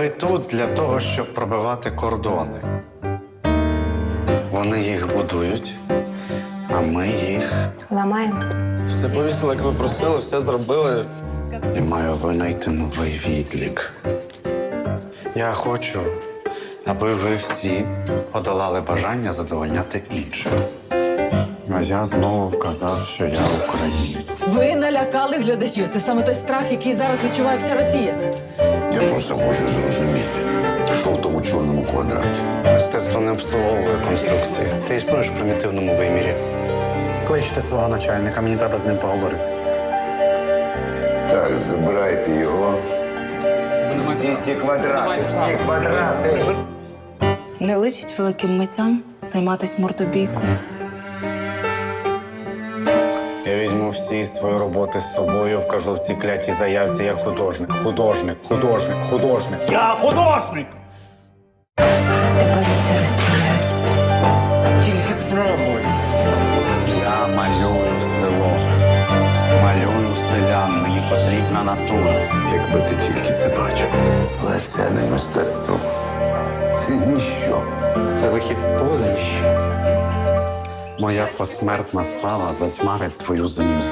Ви тут для того, щоб пробивати кордони. Вони їх будують, а ми їх. Ламаємо. Все повісили, як ви просили, все зробили. І маю винайти новий відлік. Я хочу, аби ви всі подолали бажання задовольняти інших. А я знову вказав, що я українець. Ви налякали глядачів. Це саме той страх, який зараз відчуває вся Росія. Я просто хочу зрозуміти, що в тому чорному квадраті. Мистецтво не обслуговує конструкції. Ти існуєш в примітивному вимірі. Кличте свого начальника, мені треба з ним поговорити. Так, забирайте його. Всі ці квадрати, всі квадрати. Не личить великим митцям займатися мордобійкою. Візьму всі свої роботи з собою, вкажу в цій клятій заявці. Я художник, художник, художник, художник. Я художник! Тепер це розстріляють. Тільки спробуй. Я малюю село. Малюю селян. Мені потрібна натура. Якби ти тільки це бачив. Але це не мистецтво. Це ніщо. Це вихід поза ніщо. Моя посмертна слава затьмарить твою землю.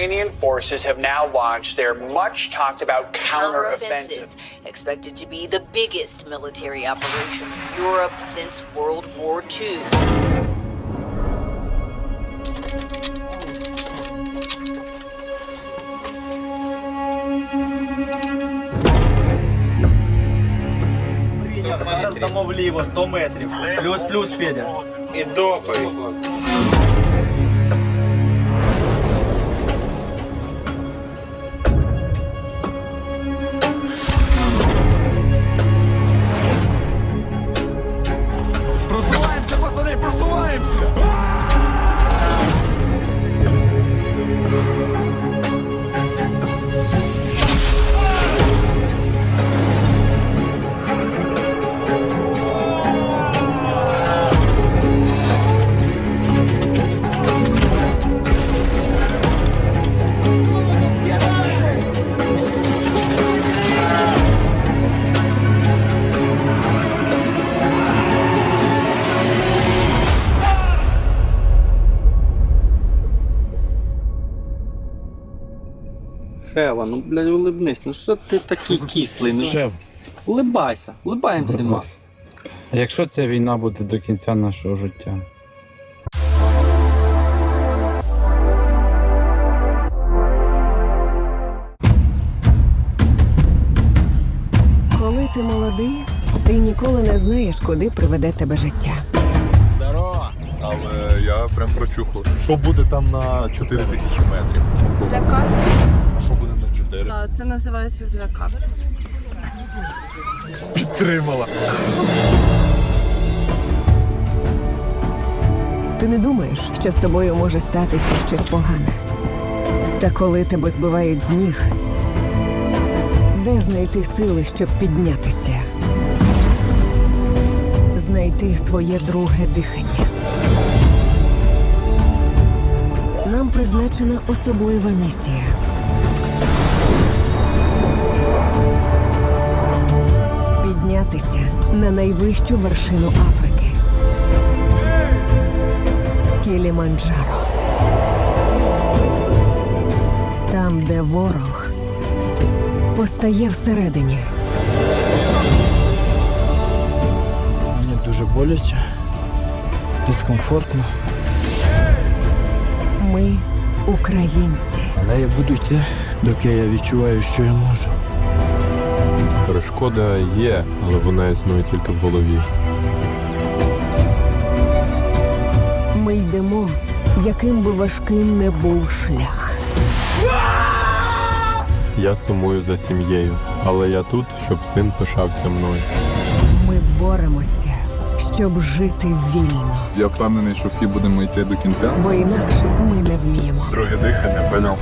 Ukrainian forces have now launched their much talked about counteroffensive. counteroffensive, expected to be the biggest military operation in Europe since World War II. Зараз дамо вліво 100 метрів. Плюс-плюс, Федя. І дохай. просуваємося! Шева, ну блядь, улибнись, ну що ти такий кислий? Ну, Шеф, улибайся, улибаємося ми. а якщо ця війна буде до кінця нашого життя? Коли ти молодий, ти ніколи не знаєш, куди приведе тебе життя. Але я прям прочухав. Що буде там на 4 тисячі метрів? Лякався. А що буде на 4? Це називається злякався. Підтримала. Ти не думаєш, що з тобою може статися щось погане. Та коли тебе збивають з ніг, де знайти сили, щоб піднятися? Знайти своє друге дихання. Призначена особлива місія. Піднятися на найвищу вершину Африки. Кіліманджаро. Там, де ворог постає всередині. Мені дуже боляче, дискомфортно, українці. але я буду йти, доки я відчуваю, що я можу. Перешкода є, але вона існує тільки в голові. Ми йдемо, яким би важким не був шлях. Я сумую за сім'єю, але я тут, щоб син пишався мною. Ми боремося, щоб жити вільно. Я впевнений, що всі будемо йти до кінця. Бо інакше ми не дихання, поняв.